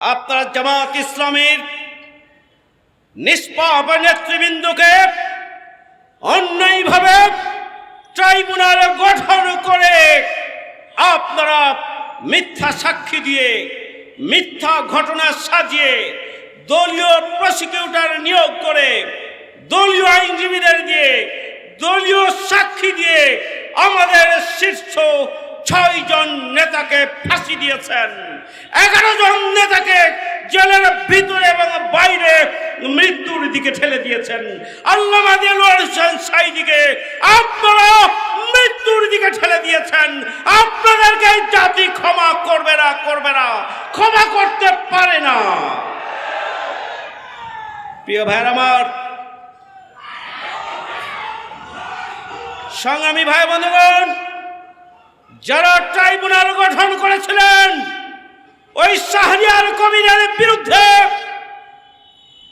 আপনারা জামাত ইসলামের নিষ্পাপ নেতৃবৃন্দকে অন্যায়ভাবে ট্রাইব্যুনাল গঠন করে আপনারা মিথ্যা সাক্ষী দিয়ে, মিথ্যা ঘটনা সাজিয়ে দলীয় প্রসিকিউটর নিয়োগ করে, দলীয় আইনজীবীদের দিয়ে, দলীয় সাক্ষী দিয়ে আমাদের শীর্ষ ছয় জন নেতাকে ফাঁসি দিয়েছেন। এগারো জন নেতাকে জেলের ভিতরে এবং বাইরে মৃত্যুর দিকে ঠেলে দিয়েছেন। হোসেন সাইদিকে আপনারা মৃত্যুর দিকে ঠেলে দিয়েছেন। আপনাদেরকে জাতি ক্ষমা করবে না করবে না, ক্ষমা করতে পারে না। প্রিয় ভাইয়ের আমার, সংগ্রামী ভাই বন্ধুগণ যারা ট্রাইব্যুনাল গঠন করেছিলেন, ওই শাহরিয়ার কবিরের বিরুদ্ধে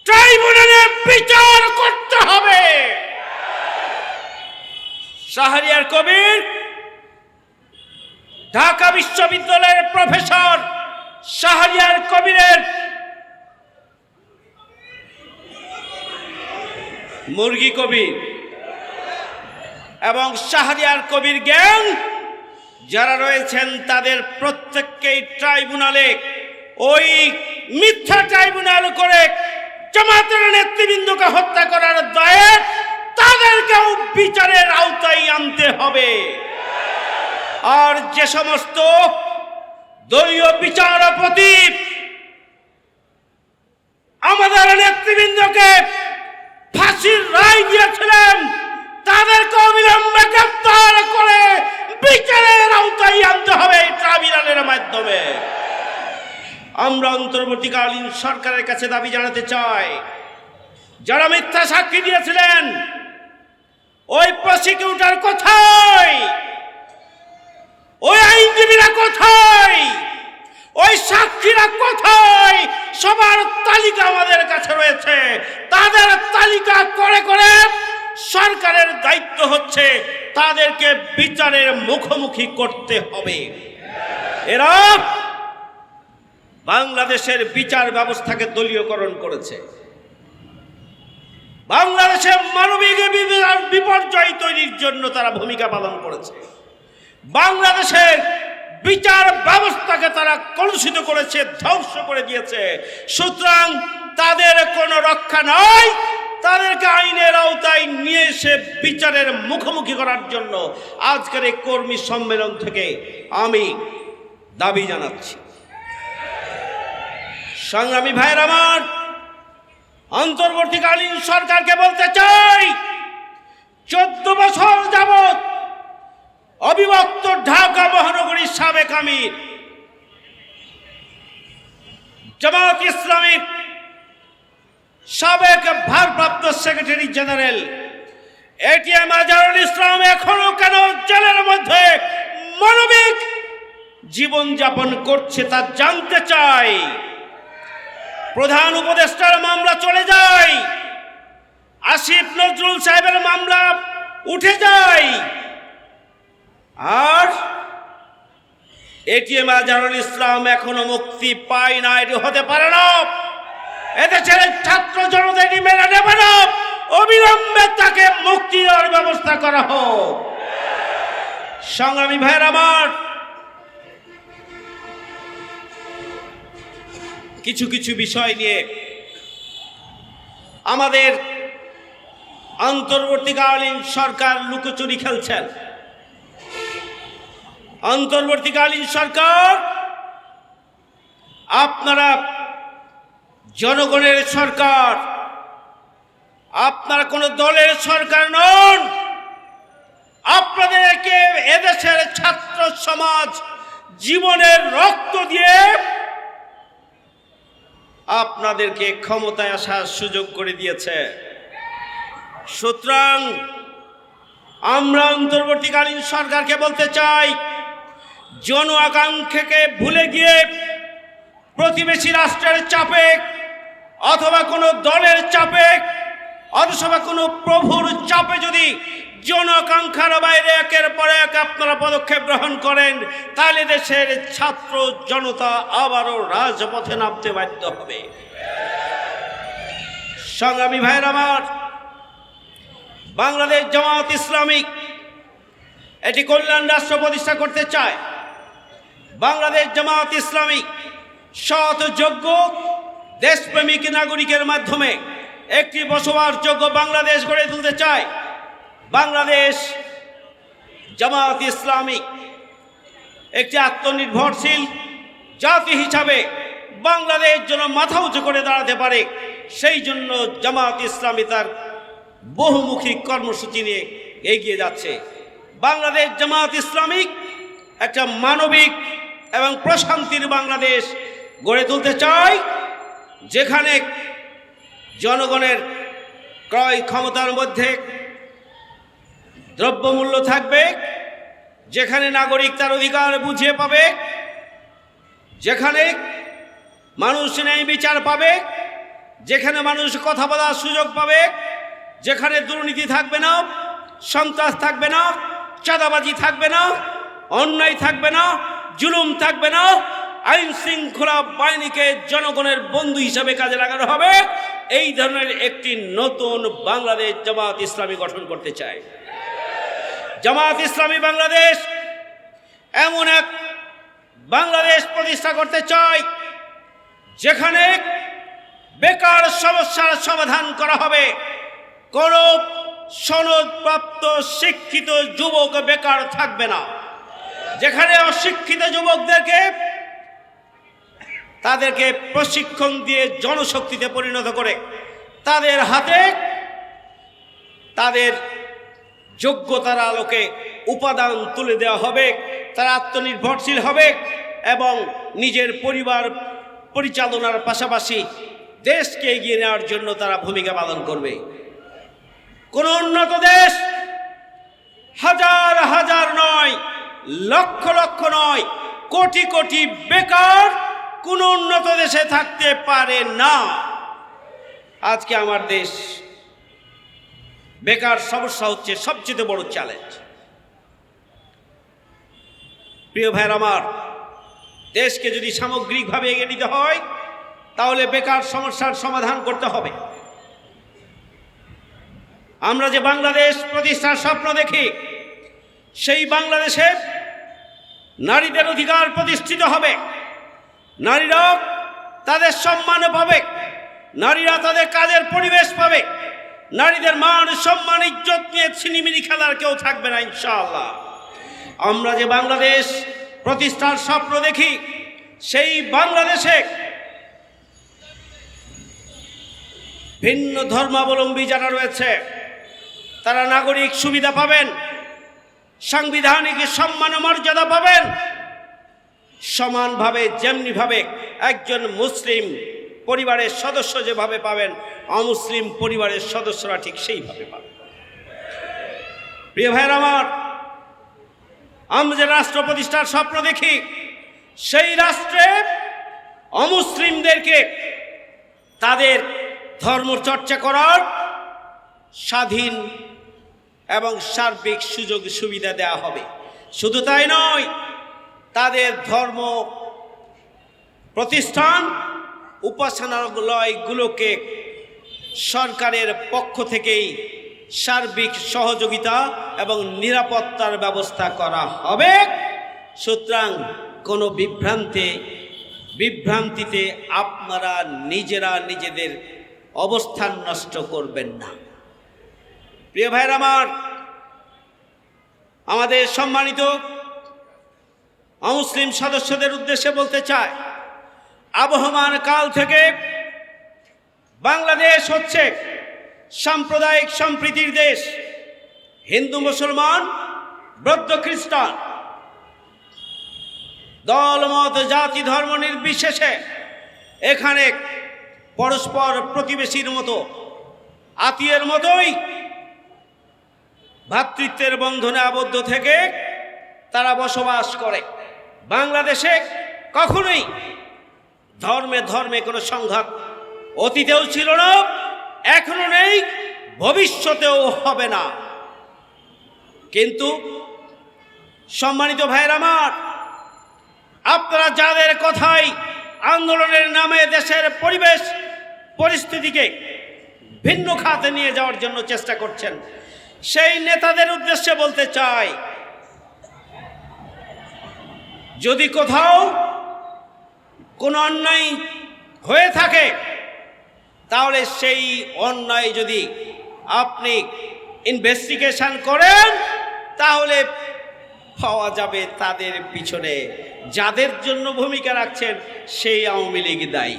ট্রাইব্যুনালে বিচার করতে হবে। শাহরিয়ার কবির, ঢাকা বিশ্ববিদ্যালয়ের প্রফেসর শাহরিয়ার কবিরের মুরগি কবির এবং শাহরিয়ার কবির গ্যাং যারা রয়েছেন তাদের প্রত্যেককেই ট্রাইব্যুনালে ওই মিথ্যা ট্রাইব্যুনাল করে জামাতের নেতৃবৃন্দকে হত্যা করার দায়ে তাদেরকেও বিচারের আওতায় আনতে হবে। আর যে সমস্ত দলীয় বিচারপতি আমাদের নেতৃবৃন্দকে ফাঁসির রায় দিয়েছিলেন তাদেরকে অবিলম্বে গ্রেপ্তার করে বিচারের আওতায় আনতে হবে এই ট্রাইব্যুনালের মাধ্যমে। আমরা অন্তর্বর্তীকালীন সরকারের কাছে দাবি জানাতে চাই, যারা মিথ্যা সাক্ষী দিয়েছিলেন, ওই প্রসিকিউটার কোথায়? ওই আইনজীবীরা কোথায়? ওই সাক্ষীরা কোথায়? সবার তালিকা আমাদের কাছে রয়েছে। তাদের তালিকা করে করে সরকারের দায়িত্ব হচ্ছে, তাদেরকে বিচারের মুখোমুখি করতে হবে। এরা বাংলাদেশের বিচার ব্যবস্থাকে দলীয়করণ করেছে। বাংলাদেশে মানবিক বিপর্যয় তৈরির জন্য তারা ভূমিকা পালন করেছে। বাংলাদেশের বিচার ব্যবস্থাকে তারা কলুষিত করেছে, ধ্বংস করে দিয়েছে। সুতরাং তাদের কোনো রক্ষা নয় তাদেরকে আইনের আওতায় নিয়ে এসে বিচারের মুখোমুখি করার জন্য আজকের এই কর্মী সম্মেলন থেকে আমি দাবি জানাচ্ছি। সংগ্রামী ভাইয়ের আমার, অন্তর্বর্তীকালীন সরকারকে বলতে চাই, চোদ্দ বছর যাবৎ অবিভক্ত ঢাকা মহানগরীর সাবেক আমির, জামাত ইসলামীর সাবেক ভারপ্রাপ্ত secretary general ATM Azharul Islam এখনও কেন জেলের মধ্যে মানবিক জীবনযাপন করছে তা জানতে চাই। প্রধান উপদেষ্টার মামলা চলে যায়। আসিফ নজরুল সাহেবের মামলা উঠে যায়। আর এটিএম আজহারুল ইসলাম এখনও মুক্তি পায় না এটি হতে পারে না। এতে এদেশের ছাত্র জনতা এটি মেনে নেবে না। অবিলম্বে তাকে মুক্তি দেওয়ার ব্যবস্থা করা হোক। সংগ্রামী ভাইয়ের আমার কিছু কিছু বিষয় নিয়ে আমাদের অন্তর্বর্তীকালীন সরকার লুকোচুরি খেলছেন। অন্তর্বর্তীকালীন সরকার, আপনারা জনগণের সরকার, আপনারা কোন দলের সরকার নন। আপনাদেরকে এদেশের ছাত্র সমাজ জীবনের রক্ত দিয়ে আপনাদেরকে ক্ষমতায় আসার সুযোগ করে দিয়েছে। সুতরাং আমরা অন্তর্বর্তীকালীন সরকারকে বলতে চাই, জন আকাঙ্ক্ষাকে ভুলে গিয়ে প্রতিবেশী রাষ্ট্রের চাপে অথবা কোনো দলের চাপে অথবা কোনো প্রভুর চাপে যদি জনকাঙ্ক্ষার বাইরে একের পর এক আপনারা পদক্ষেপ গ্রহণ করেন, তাহলে দেশের ছাত্র জনতা আবারও রাজপথে নামতে বাধ্য হবে। সংগ্রামী ভাইয়ের আমার, বাংলাদেশ জামাত ইসলামিক এটি কল্যাণ রাষ্ট্র প্রতিষ্ঠা করতে চায়। বাংলাদেশ জামাত ইসলামিক সৎ, যোগ্য, দেশপ্রেমিক নাগরিকের মাধ্যমে একটি বসবাসযোগ্য বাংলাদেশ গড়ে তুলতে চায়। বাংলাদেশ জামাত ইসলামিক একটি আত্মনির্ভরশীল জাতি হিসাবে বাংলাদেশ যেন মাথা উঁচু করে দাঁড়াতে পারে, সেই জন্য জামাত ইসলামী তার বহুমুখী কর্মসূচি নিয়ে এগিয়ে যাচ্ছে। বাংলাদেশ জামাত ইসলামিক একটা মানবিক এবং প্রশান্তির বাংলাদেশ গড়ে তুলতে চায়, যেখানে জনগণের ক্রয় ক্ষমতার মধ্যে দ্রব্যমূল্য থাকবে, যেখানে নাগরিক তার অধিকার বুঝিয়ে পাবে, যেখানে মানুষ ন্যায় বিচার পাবে, যেখানে মানুষ কথা বলার সুযোগ পাবে, যেখানে দুর্নীতি থাকবে না, সন্ত্রাস থাকবে না, চাঁদাবাজি থাকবে না, অন্যায় থাকবে না, জুলুম থাকবে না, আইন শৃঙ্খলা বাহিনীকে জনগণের বন্ধু হিসাবে কাজে লাগানো হবে। এই ধরনের একটি নতুন বাংলাদেশ জামাত ইসলামী গঠন করতে চায়। জামাত ইসলামী বাংলাদেশ এমন এক বাংলাদেশ প্রতিষ্ঠা করতে চায় যেখানে বেকার সমস্যার সমাধান করা হবে। কোন সনদপ্রাপ্ত শিক্ষিত যুবক বেকার থাকবে না। যেখানে অশিক্ষিত যুবকদেরকে তাদেরকে প্রশিক্ষণ দিয়ে জনশক্তিতে পরিণত করে, তাদের হাতে তাদের যোগ্যতার আলোকে উপাদান তুলে দেওয়া হবে, তারা আত্মনির্ভরশীল হবে এবং নিজের পরিবার পরিচালনার পাশাপাশি দেশকে এগিয়ে নেওয়ার জন্য তারা ভূমিকা পালন করবে। কোন উন্নত দেশ হাজার হাজার নয়, লক্ষ লক্ষ নয়, কোটি কোটি বেকার কোন উন্নত দেশে থাকতে পারে না। আজকে আমার দেশ বেকার সমস্যা হচ্ছে সবচেয়ে বড় চ্যালেঞ্জ প্রিয় ভাইয়ের আমার, দেশকে যদি সামগ্রিকভাবে এগিয়ে নিতে হয়, তাহলে বেকার সমস্যার সমাধান করতে হবে। আমরা যে বাংলাদেশ প্রতিষ্ঠার স্বপ্ন দেখি, সেই বাংলাদেশে নারীদের অধিকার প্রতিষ্ঠিত হবে। নারীরা তাদের সম্মান পাবে। নারীরা তাদের কাজের পরিবেশ পাবে। নারীদের মান, সম্মান, ইজ্জত নিয়ে ছিনিমিনি খেলার কেউ থাকবে না, ইনশাআল্লাহ। আমরা যে বাংলাদেশ প্রতিষ্ঠার স্বপ্ন দেখি, সেই বাংলাদেশে ভিন্ন ধর্মাবলম্বী যারা রয়েছে, তারা নাগরিক সুবিধা পাবেন, সাংবিধানিক সম্মান মর্যাদা পাবেন, সমানভাবে, যেমনিভাবে একজন মুসলিম পরিবারের সদস্য যেভাবে পাবেন অমুসলিম পরিবারের সদস্যরা ঠিক সেইভাবে পাবেন প্রিয় ভাইয়ের আমার, আমরা যে রাষ্ট্র প্রতিষ্ঠার স্বপ্ন দেখি, সেই রাষ্ট্রে অমুসলিমদেরকে তাদের ধর্ম চর্চা করার স্বাধীন এবং সার্বিক সুযোগ সুবিধা দেওয়া হবে। শুধু তাই নয়, তাদের ধর্ম প্রতিষ্ঠান উপাসনালয়গুলোকে সরকারের পক্ষ থেকেই সার্বিক সহযোগিতা এবং নিরাপত্তার ব্যবস্থা করা হবে। সুতরাং কোনো বিভ্রান্তে, বিভ্রান্তিতে আপনারা নিজেরা নিজেদের অবস্থান নষ্ট করবেন না। প্রিয় ভাইয়ের আমার, আমাদের সম্মানিত অমুসলিম সদস্যদের উদ্দেশ্যে বলতে চায় আবহমান কাল থেকে বাংলাদেশ হচ্ছে সাম্প্রদায়িক সম্প্রীতির দেশ। হিন্দু, মুসলমান, বৌদ্ধ, খ্রিস্টান। দলমত জাতি, ধর্ম নির্বিশেষে এখানে পরস্পর প্রতিবেশীর মতো, আত্মীয়ের মতোই ভ্রাতৃত্বের বন্ধনে আবদ্ধ থেকে তারা বসবাস করে। বাংলাদেশে কখনোই ধর্মে ধর্মে কোনো সংঘাত অতীতেও ছিল না, এখনও নেই, ভবিষ্যতেও হবে না। কিন্তু সম্মানিত ভাইয়ের আমার, আপনারা যাদের কথাই আন্দোলনের নামে দেশের পরিবেশ, পরিস্থিতিকে ভিন্ন খাতে নিয়ে যাওয়ার জন্য চেষ্টা করছেন, সেই নেতাদের উদ্দেশ্যে বলতে চাই, যদি কোথাও কোনো অন্যায় হয়ে থাকে তাহলে সেই অন্যায় যদি আপনি ইনভেস্টিগেশন করেন, তাহলে পাওয়া যাবে তাদের পিছনে। যাদের জন্য ভূমিকা রাখছেন, সেই আওয়ামী লীগ দায়ী।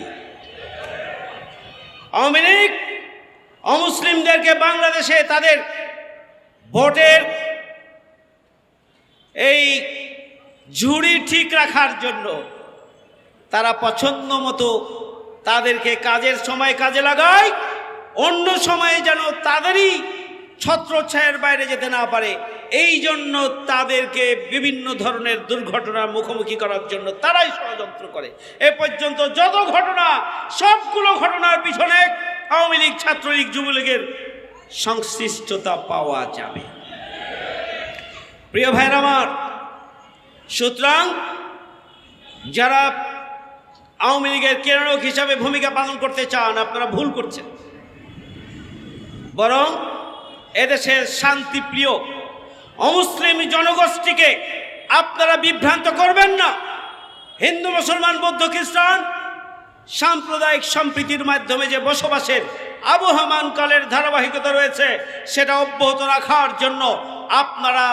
আওয়ামী লীগ অমুসলিমদেরকে বাংলাদেশে তাদের ভোটের এই ঝুড়ি ঠিক রাখার জন্য তারা পছন্দ মতো তাদেরকে কাজের সময় কাজে লাগায় অন্য সময়ে যেন তাদেরই ছত্রছায়ের বাইরে যেতে না পারে। এই জন্য তাদেরকে বিভিন্ন ধরনের দুর্ঘটনার মুখোমুখি করার জন্য তারাই ষড়যন্ত্র করে। এ পর্যন্ত যত ঘটনা, সবগুলো ঘটনার পিছনে আওয়ামী লীগ, ছাত্রলীগ, যুবলীগের সংশ্লিষ্টতা পাওয়া যাবে। প্রিয় ভাইয়ের আমার, সুতরাং যারা আওয়ামী লীগের কেরণক হিসাবে ভূমিকা পালন করতে চান, আপনারা ভুল করছেন। বরং এদেশের শান্তিপ্রিয় অমুসলিম জনগোষ্ঠীকে আপনারা বিভ্রান্ত করবেন না। হিন্দু, মুসলমান, বৌদ্ধ, খ্রিস্টান সাম্প্রদায়িক সম্প্রীতির মাধ্যমে যে বসবাসের আবহমান কালের ধারাবাহিকতা রয়েছে, সেটা অব্যাহত রাখার জন্য আপনারা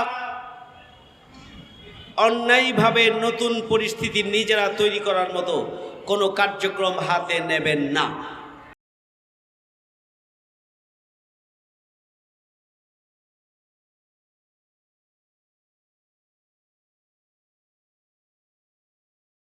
অন্যায়ভাবে নতুন পরিস্থিতি নিজেরা তৈরি করার মতো কোনো কার্যক্রম হাতে নেবেন না।